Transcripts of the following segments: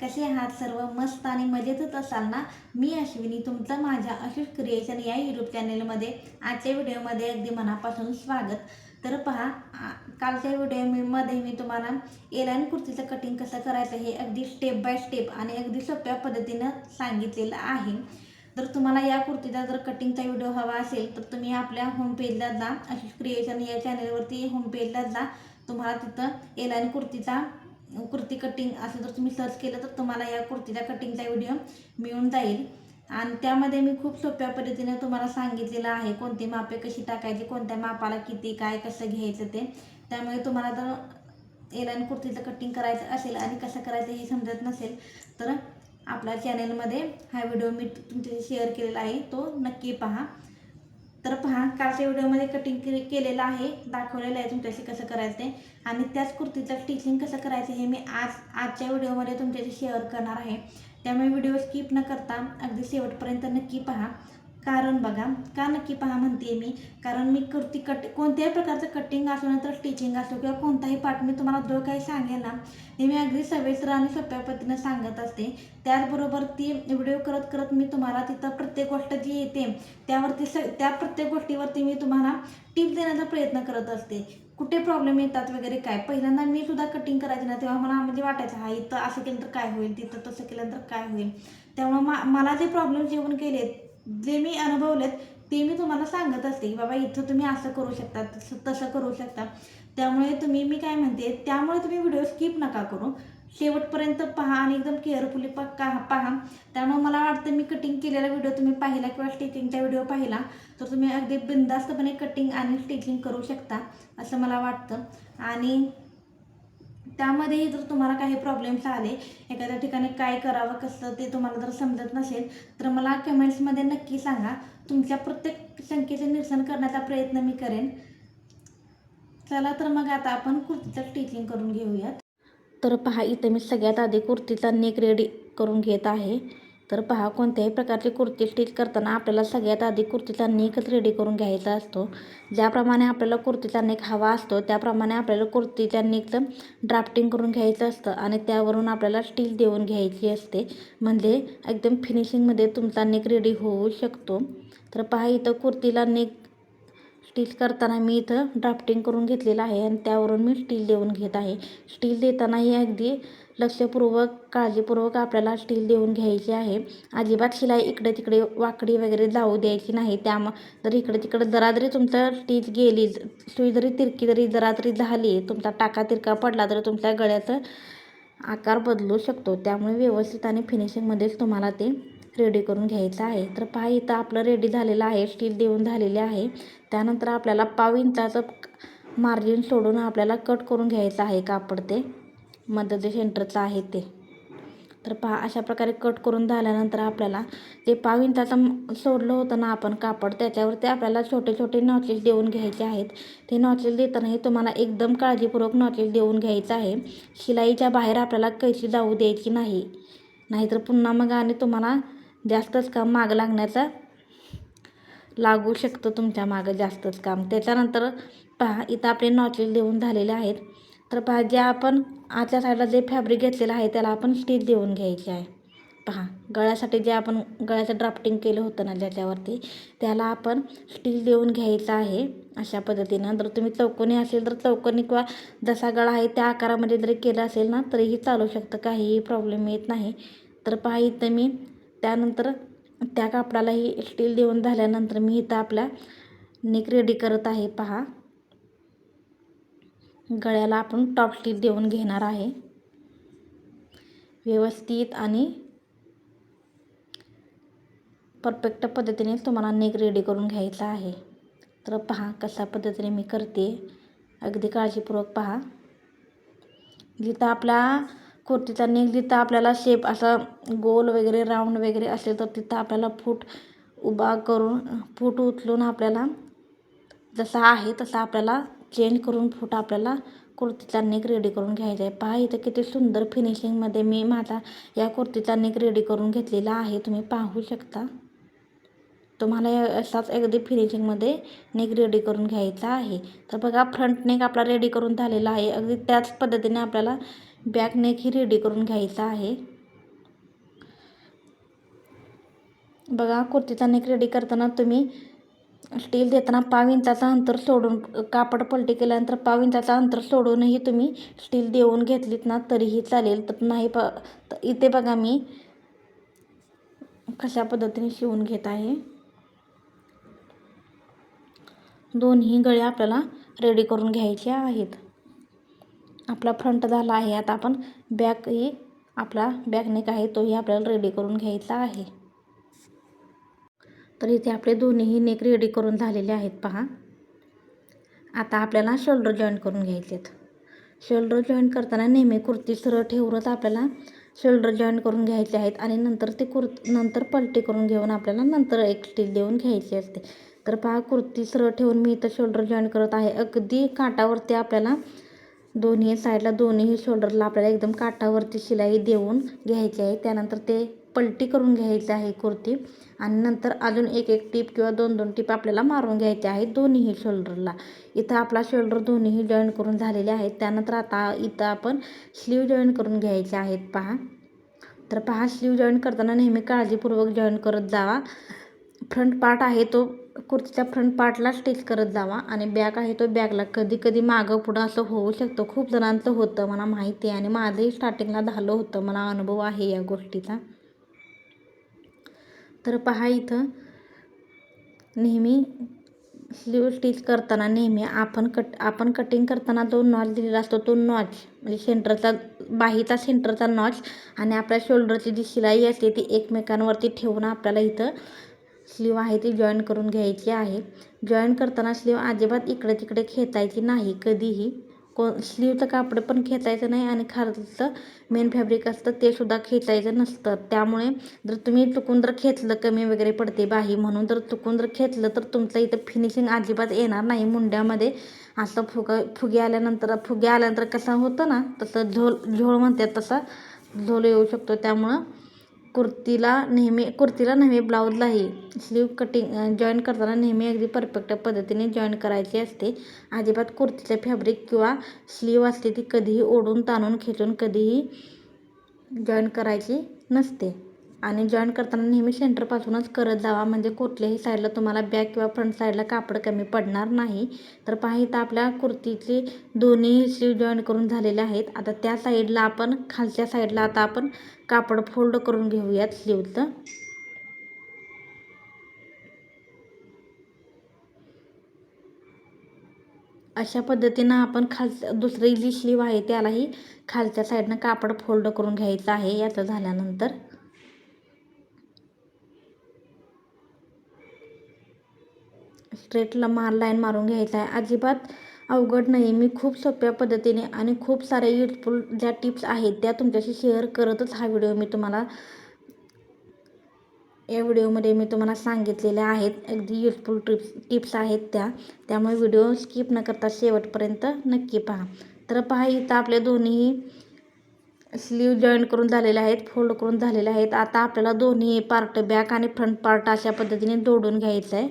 कसे आहात सर्व? मस्त आणि मजेतच असाल ना? मी अश्विनी तुमचं माझ्या अशुष क्रिएशन या यूट्यूब चॅनेलमध्ये आजच्या व्हिडिओमध्ये अगदी मनापासून स्वागत. तर पहा कालच्या व्हिडिओमध्ये मी तुम्हाला एलाईन कुर्तीचं कटिंग कसं करायचं हे अगदी स्टेप बाय स्टेप आणि अगदी सोप्या पद्धतीनं सांगितलेलं आहे. जर तुम्हाला या कुर्तीचा जर कटिंगचा व्हिडिओ हवा असेल तर तुम्ही आपल्या होमपेजला जा. अशुष क्रिएशन या चॅनेलवरती होम पेजला जा. तुम्हाला तिथं एलाईन कुर्तीचा कुर्ती कटिंग असं जर तुम्ही सर्च केलं तर तुम्हाला या कुर्तीचा कटिंगचा व्हिडिओ मिळून जाईल. आणि त्यामध्ये मी खूप सोप्या पद्धतीने तुम्हाला सांगितलेलं आहे कोणती मापे कशी टाकायची कोणत्या मापाला किती काय कसं घ्यायचं ते. त्यामुळे तुम्हाला जर एलाईन कुर्तीचं कटिंग करायचं असेल आणि कसं करायचं हे समजत नसेल तर आपल्या चॅनेलमध्ये हा व्हिडिओ मी तुमच्याशी शेअर केलेला आहे तो नक्की पहा. तर पहा कालच्या व्हिडिओमध्ये कटिंग के केलेलं आहे दाखवलेलं आहे तुमच्याशी कसं करायचं ते. आणि त्याच कुर्तीचं स्टिचिंग कसं करायचं हे मी आज आजच्या व्हिडिओमध्ये तुमच्याशी शेअर करणार आहे. त्यामुळे व्हिडिओ स्किप न करता अगदी शेवटपर्यंत नक्की पहा. कारण बघा का नक्की पहा म्हणते मी. कारण मी कुर्ती कट कोणत्याही प्रकारचं कटिंग असो नंतर स्टिचिंग असो किंवा कोणताही पार्ट मी तुम्हाला जो काही सांगेल ना ते मी अगदी सविस्तर आणि सोप्या पद्धतीनं सांगत असते. त्याचबरोबर ती व्हिडिओ करत करत मी तुम्हाला तिथं प्रत्येक गोष्ट जी येते त्यावरती स त्या प्रत्येक गोष्टीवरती मी तुम्हाला टिप देण्याचा प्रयत्न करत असते. कुठे प्रॉब्लेम येतात वगैरे काय? पहिल्यांदा मी सुद्धा कटिंग करायची ना तेव्हा मला म्हणजे वाटायचं हा इथं असं केलं तर काय होईल तिथं तसं केलं तर काय होईल? त्यामुळं मा मला जे प्रॉब्लेम येऊन गेलेत जे मी अनुभवलेत ते मी तुम्हाला सांगत असते की बाबा इथं तुम्ही असं करू शकता तसं तसं करू शकता. त्यामुळे तुम्ही मी काय म्हणते त्यामुळे तुम्ही व्हिडिओ स्किप नका करू. शेवटपर्यंत पहा आणि एकदम केअरफुली पक्का पहा. त्यामुळे मला वाटतं मी कटिंग केलेला व्हिडिओ तुम्ही पाहिला किंवा स्टिचिंगचा व्हिडिओ पाहिला तर तुम्ही अगदी बिंदास्तपणे कटिंग आणि स्टिचिंग करू शकता असं मला वाटतं. आणि त्यामध्येही जर तुम्हाला काही प्रॉब्लेम्स आले एखाद्या ठिकाणी काय करावं कसं ते तुम्हाला जर समजत नसेल तर मला कमेंट्समध्ये नक्की सांगा. तुमच्या प्रत्येक शंकेचे निरसन करण्याचा प्रयत्न मी करेन. चला तर मग आता आपण कुर्तीचं स्टिचिंग करून घेऊयात. तर पहा इथं मी सगळ्यात आधी कुर्तीचा नेक रेडी करून घेत आहे. तर पहा कोणत्याही प्रकारची कुर्ती स्टिच करताना आपल्याला सगळ्यात आधी कुर्तीचा नेक रेडी करून घ्यायचा असतो. ज्याप्रमाणे आपल्याला कुर्तीचा नेक हवा असतो त्याप्रमाणे आपल्याला कुर्तीच्या नेकचं ड्राफ्टिंग करून घ्यायचं असतं आणि त्यावरून आपल्याला स्टील देऊन घ्यायची असते. म्हणजे एकदम फिनिशिंगमध्ये तुमचा नेक रेडी होऊ शकतो. तर पहा इथं कुर्तीला नेक स्टील करताना मी इथं ड्राफ्टिंग करून घेतलेलं आहे आणि त्यावरून मी स्टील देऊन घेत आहे. स्टील देतानाही अगदी लक्षपूर्वक काळजीपूर्वक आपल्याला स्टील देऊन घ्यायची आहे. अजिबात शिलाई इकडे तिकडे वाकडी वगैरे जाऊ द्यायची नाही. त्या जर इकडे तिकडे जरा जरी तुमचं स्टीच गेली सुई जरी तिरकी जरी जरा तरी झाली तुमचा टाका तिरका पडला तरी तुमच्या गळ्याचं आकार बदलू शकतो. त्यामुळे व्यवस्थित आणि फिनिशिंगमध्येच तुम्हाला ते रेडी करून घ्यायचं आहे. तर पहा इथं आपलं रेडी झालेलं आहे. स्टील देऊन झालेले आहे. त्यानंतर आपल्याला पाव इंचाचं मार्जिन सोडून आपल्याला कट करून घ्यायचं आहे कापड ते. मध्य जे सेंटरचं आहे ते. तर पहा अशा प्रकारे कट करून झाल्यानंतर आपल्याला ते पाव इंचाचं सोडलं होतं ना आपण कापड त्याच्यावरती आपल्याला छोटे छोटे नॉचेस देऊन घ्यायचे आहेत. ते नॉचेस देतानाही तुम्हाला एकदम काळजीपूर्वक नॉचेस देऊन घ्यायचं आहे. शिलाईच्या बाहेर आपल्याला कैशी जाऊ द्यायची नाही. नाहीतर पुन्हा मग आणि तुम्हाला जास्तच काम मागं लागण्याचा लागू शकतं तुमच्या मागं जास्तच काम. त्याच्यानंतर पहा इथं आपले नॉचेस देऊन झालेले आहेत. तर पहा जे आपण आजच्या साईडला जे फॅब्रिक घेतलेलं आहे त्याला आपण स्टिच देऊन घ्यायची आहे. पहा गळ्यासाठी जे आपण गळ्याचं ड्राफ्टिंग केलं होतं ना ज्याच्यावरती त्याला आपण स्टिच देऊन घ्यायचं आहे अशा पद्धतीनं. जर तुम्ही चौकोनी असेल तर चौकोनी किंवा जसा गळा आहे त्या आकारामध्ये जरी केलं असेल ना तरीही चालू शकतं. काहीही प्रॉब्लेम येत नाही. तर पहा इथं मी त्यानंतर त्या कापडालाही स्टील देऊन झाल्यानंतर मी इथं आपल्या नेक रेडी करत आहे. पहा. गळ्याला आपण टॉप स्टील देऊन घेणार आहे. व्यवस्थित आणि परफेक्ट पद्धतीने तुम्हाला नेक रेडी करून घ्यायचा आहे. तर पहा कशा पद्धतीने मी करते. अगदी काळजीपूर्वक पहा. जिथं आपला कुर्तीचा नेक जिथं आपल्याला शेप असा गोल वगैरे राऊंड वगैरे असेल तर तिथं आपल्याला फूट उभा करून फूट उचलून आपल्याला जसा आहे तसा आपल्याला चेंज करून फूट आपल्याला कुर्तीचा नेक रेडी करून घ्यायचा आहे. पहा इथं किती सुंदर फिनिशिंगमध्ये मी माझा या कुर्तीचा नेक रेडी करून घेतलेला आहे. तुम्ही पाहू शकता. तुम्हाला असाच अगदी फिनिशिंगमध्ये नेक रेडी करून घ्यायचा आहे. तर बघा फ्रंट नेक आपला रेडी करून झालेला आहे. अगदी त्याच पद्धतीने आपल्याला बॅक नेकही रेडी करून घ्यायचा आहे. बघा कुर्तीचा नेक रेडी करताना तुम्ही स्टील देताना पाव इंचाचा अंतर सोडून कापड पलटी केल्यानंतर पाव इंचाचं अंतर सोडूनही तुम्ही स्टील देऊन घेतलीत ना तरीही चालेल. तर नाही प इथे बघा मी कशा पद्धतीने शिवून घेत आहे. दोन्ही गळे आपल्याला रेडी करून घ्यायचे आहेत. आपला फ्रंट झाला आहे. आता आपण बॅकही आपला बॅकनेक आहे. तोही आपल्याला रेडी करून घ्यायचा आहे. तर इथे आपले दोन्हीही नेक रेडी करून झालेले आहेत पहा. आता आपल्याला शोल्डर जॉईंट करून घ्यायचे आहेत. शोल्डर जॉईंट करताना नेहमी कुर्ती सरळ ठेवूनच आपल्याला शोल्डर जॉईंट करून घ्यायचे आहेत. आणि नंतर ते कुर् नंतर पलटी करून घेऊन आपल्याला नंतर एक स्टील देऊन घ्यायची असते. तर पहा कुर्ती सरळ ठेवून मी इथं शोल्डर जॉईंट करत आहे. अगदी काटावरती आपल्याला दोन्ही साईडला दोन्ही शोल्डरला आपल्याला एकदम काठावरती शिलाई देऊन घ्यायची आहे. त्यानंतर ते पलटी करून घ्यायचं आहे कुर्ती. आणि नंतर अजून एक एक टीप किंवा दोन दोन टीप आपल्याला मारून घ्यायचे आहेत दोन्हीही शोल्डरला. इथं आपला शोल्डर दोन्हीही जॉईन करून झालेले आहेत. त्यानंतर आता इथं आपण स्लीव जॉईन करून घ्यायचे आहेत. पहा. तर पहा स्लीव जॉईन करताना नेहमी काळजीपूर्वक जॉईन करत जावा. फ्रंट पार्ट आहे तो कुर्तीच्या फ्रंट पार्टला स्टिच करत जावा. आणि बॅक आहे तो बॅगला कधी कधी मागं पुढं असं होऊ शकतं. खूप जणांचं होतं मला माहिती आहे. आणि माझंही स्टार्टिंगला झालं होतं. मला अनुभव आहे या गोष्टीचा. तर पहा इथं नेहमी स्लीव स्टिच करताना नेहमी आपण कट आपण कटिंग करताना जो नॉच दिलेला असतो तो नॉच म्हणजे सेंटरचा बाहीचा सेंटरचा नॉच आणि आपल्या शोल्डरची जी शिलाई असते ती एकमेकांवरती ठेवून आपल्याला इथं स्लीव आहे ती जॉईन करून घ्यायची आहे. जॉईन करताना स्लीव अजिबात इकडे तिकडे खेचायची नाही. कधीही. को स्लीवचं कापड पण खेचायचं नाही आणि खालचं मेन फॅब्रिक असतं ते सुद्धा खेचायचं नसतं. त्यामुळे जर तुम्ही चुकून जर खेचलं कमी वगैरे पडते बाही म्हणून जर चुकून जर खेचलं तर तुमचं इथं फिनिशिंग अजिबात येणार नाही. मुंड्यामध्ये असं फुग फुगे आल्यानंतर फुगे आल्यानंतर कसं होतं ना तसं झोल झोळ म्हणतात तसा झोल येऊ शकतो. त्यामुळं कुर्तीला नेहमी कुर्तीला नेहमी ब्लाऊजलाही स्लीव कटिंग जॉईन करताना नेहमी अगदी परफेक्ट पद्धतीने जॉईन करायची असते. अजिबात कुर्तीचं फॅब्रिक किंवा स्लीव असते ती कधीही ओढून ताणून खेचून कधीही जॉईन करायची नसते. आणि जॉईन करताना नेहमी सेंटरपासूनच करत जावा. म्हणजे कुठल्याही साईडला तुम्हाला बॅक किंवा फ्रंट साईडला कापड कमी पडणार नाही. तर पहा इथं आपल्या कुर्तीची दोन्ही स्लीव जॉईन करून झालेले आहेत. आता त्या साईडला आपण खालच्या साईडला आता आपण कापड फोल्ड करून घेऊयात स्लीवचं अशा पद्धतीनं आपण खाल दुसरी जी स्लीव आहे त्यालाही खालच्या साईडनं कापड फोल्ड करून घ्यायचं आहे. याचं झाल्यानंतर स्ट्रेटला मार लाईन मारून घ्यायचा आहे. अजिबात अवघड नाही. मी खूप सोप्या पद्धतीने आणि खूप साऱ्या युजफुल ज्या टिप्स आहेत त्या तुमच्याशी शेअर करतच हा व्हिडिओ मी तुम्हाला या व्हिडिओमध्ये मी तुम्हाला सांगितलेल्या आहेत. अगदी युजफुल टिप्स टिप्स आहेत त्या. त्यामुळे व्हिडिओ स्किप न करता शेवटपर्यंत नक्की पहा. तर पहा इथं आपले दोन्ही स्लीव जॉईन करून झालेले आहेत फोल्ड करून झालेले आहेत. आता आपल्याला दोन्ही पार्ट बॅक आणि फ्रंट पार्ट अशा पद्धतीने दोडून घ्यायचं आहे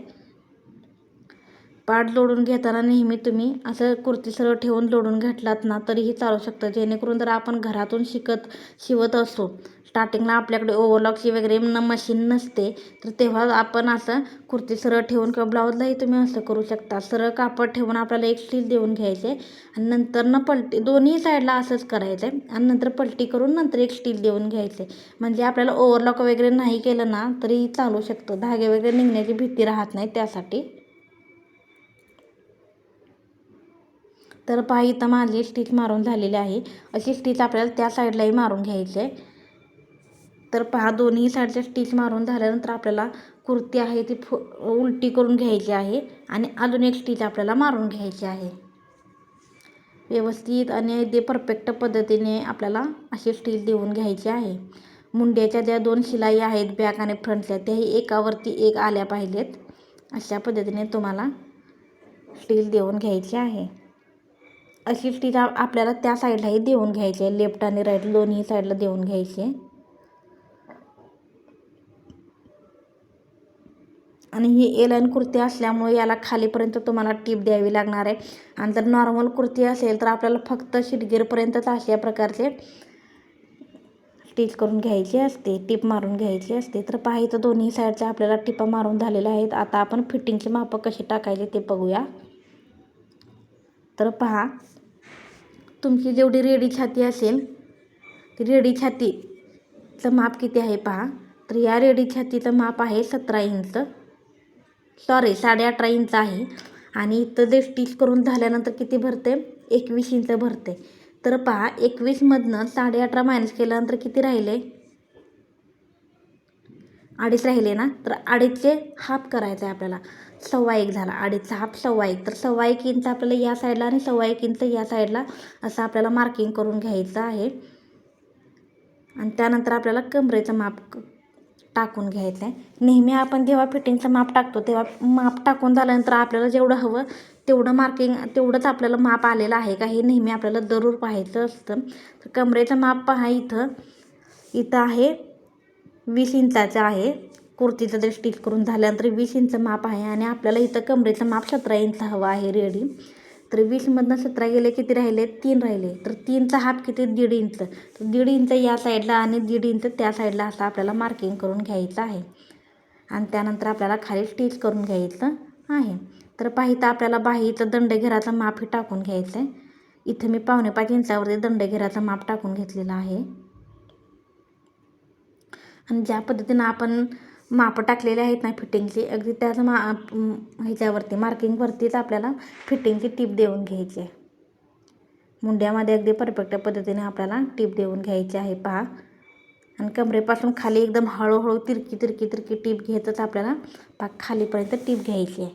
पाठ लोडून घेताना नेहमी तुम्ही असं कुर्ती सरळ ठेवून लोडून घेतलात ना तरीही चालू शकतं. जेणेकरून जर आपण घरातून शिकत शिवत असू स्टार्टिंगला आपल्याकडे ओव्हरलॉकची वगैरे न मशीन नसते तर तेव्हा आपण असं कुर्ती सरळ ठेवून किंवा ब्लाऊजलाही तुम्ही असं करू शकता. सरळ कापड ठेवून आपल्याला एक स्टील देऊन घ्यायचे आणि नंतर न पलटी दोन्ही साईडला असंच करायचं आहे आणि नंतर पलटी करून नंतर एक स्टील देऊन घ्यायचे. म्हणजे आपल्याला ओव्हरलॉक वगैरे नाही केलं ना तरी चालू शकतं. धागे वगैरे निघण्याची भीती राहत नाही त्यासाठी. तर पहा इथं माझी स्टिच मारून झालेली आहे. अशी स्टिच आपल्याला त्या साईडलाही मारून घ्यायची आहे. तर पहा दोन्ही साईडच्या स्टिच मारून झाल्यानंतर आपल्याला कुर्ती आहे ती फु उलटी करून घ्यायची आहे आणि अजून एक स्टिच आपल्याला मारून घ्यायची आहे. व्यवस्थित आणि अगदी परफेक्ट पद्धतीने आपल्याला अशी स्टिच देऊन घ्यायची आहे. मुंड्याच्या ज्या दोन शिलाई आहेत बॅक आणि फ्रंटच्या त्याही एकावरती एक आल्या पाहिजेत. अशा पद्धतीने तुम्हाला स्टील देऊन घ्यायची आहे. अशी स्टिच आपल्याला त्या साईडलाही देऊन घ्यायची आहे. लेफ्ट आणि राईट दोन्ही साईडला देऊन घ्यायची आहे. आणि ही एलाईन कुर्ती असल्यामुळे याला खालीपर्यंत तुम्हाला टीप द्यावी लागणार आहे. आणि जर नॉर्मल कुर्ती असेल तर आपल्याला फक्त शिटगीरपर्यंतच अशा प्रकारचे स्टिच करून घ्यायची असते. टिप मारून घ्यायची असते. तर पाहायचं दोन्ही साईडच्या आपल्याला टिपा मारून झालेल्या आहेत. आता आपण फिटिंगची मापं कशी टाकायची ते बघूया. तर पहा तुमची जेवढी रेडी छाती असेल ती रेडी छातीचं माप किती आहे पहा. तर या रेडी छातीचं माप आहे सतरा इंच. सॉरी साडे अठरा इंच आहे. आणि इथं जे स्टिच करून झाल्यानंतर किती भरते? एकवीस इंच भरते. तर पहा एकवीसमधनं साडे अठरा मायनस केल्यानंतर किती राहिले? अडीच राहिले ना? तर अडीचचे हाफ करायचं आहे आपल्याला. सव्वा एक झाला. अडीचचा हाफ सव्वा एक तर सव्वा एक इंच आपल्याला या साईडला आणि सव्वा एक इंच या साईडला असं आपल्याला मार्किंग करून घ्यायचं आहे. आणि त्यानंतर आपल्याला कमरेचं माप टाकून घ्यायचं आहे नेहमी आपण जेव्हा फिटिंगचं माप टाकतो तेव्हा माप टाकून झाल्यानंतर आपल्याला जेवढं हवं तेवढं मार्किंग तेवढंच आपल्याला माप आलेलं आहे का हे नेहमी आपल्याला जरूर पाहायचं असतं. तर कमरेचं माप पहा इथं. इथं आहे वीस इंचाचं आहे. कुर्तीचं ते स्टिच करून झाल्यानंतर वीस इंच माप आहे आणि आपल्याला इथं कमरेचं माप सतरा इंच हवं आहे रेडी तर वीसमधनं सतरा गेले किती राहिले? तीन राहिले. तर तीनचा हाफ किती? दीड इंच तर दीड इंच या साईडला आणि दीड इंच त्या साईडला असं आपल्याला मार्किंग करून घ्यायचं आहे. आणि त्यानंतर आपल्याला खाली स्टिच करून घ्यायचं आहे. तर पाहिता आपल्याला बाहीचं दंडघेराचं मापही टाकून घ्यायचं आहे इथं मी पावणे पाच इंचावरती दंडघेराचं माप टाकून घेतलेलं आहे. आणि ज्या पद्धतीनं आपण माप टाकलेले आहेत ना फिटिंगची. अगदी त्याच मा ह्याच्यावरती मार्किंगवरतीच आपल्याला फिटिंगची टीप देऊन घ्यायची आहे. मुंड्यामध्ये अगदी परफेक्ट पद्धतीने आपल्याला टीप देऊन घ्यायची आहे. पहा. आणि कमरेपासून खाली एकदम हळूहळू तिरकी तिरकी तिरकी टीप घेतच आपल्याला पा खालीपर्यंत टीप घ्यायची आहे.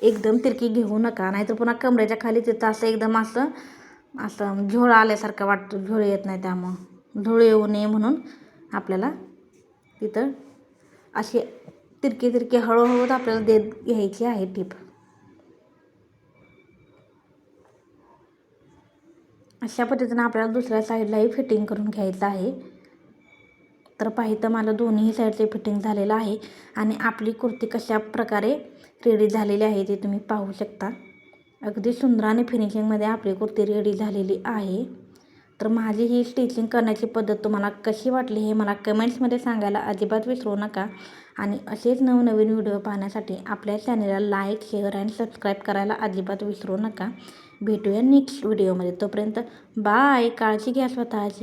एकदम तिरकी घेऊ नका. नाहीतर पुन्हा कमरेच्या खाली तिथं असं एकदम असं असं झोळ आल्यासारखं वाटतं. झोळ येत नाही त्यामुळं. झोळ येऊ नये म्हणून आपल्याला तिथं असे तिरकी तिरकी हळूहळू आपल्याला देत घ्यायची आहे टीप. अशा पद्धतीनं आपल्याला दुसऱ्या साईडलाही फिटिंग करून घ्यायचं आहे. तर पाहिजे मला दोन्ही साईडचे फिटिंग झालेलं आहे आणि आपली कुर्ती कशा प्रकारे रेडी झालेली आहे ते तुम्ही पाहू शकता. अगदी सुंदर आणि फिनिशिंगमध्ये आपली कुर्ती रेडी झालेली आहे. तर माझी ही स्टिचिंग करण्याची पद्धत तुम्हाला कशी वाटली हे मला कमेंट्समध्ये सांगायला अजिबात विसरू नका. आणि असेच नवनवीन व्हिडिओ पाहण्यासाठी आपल्या चॅनलला लाईक शेअर अँड सबस्क्राईब करायला अजिबात विसरू नका. भेटूया नेक्स्ट व्हिडिओमध्ये तोपर्यंत बाय काळजी घ्या स्वतःची.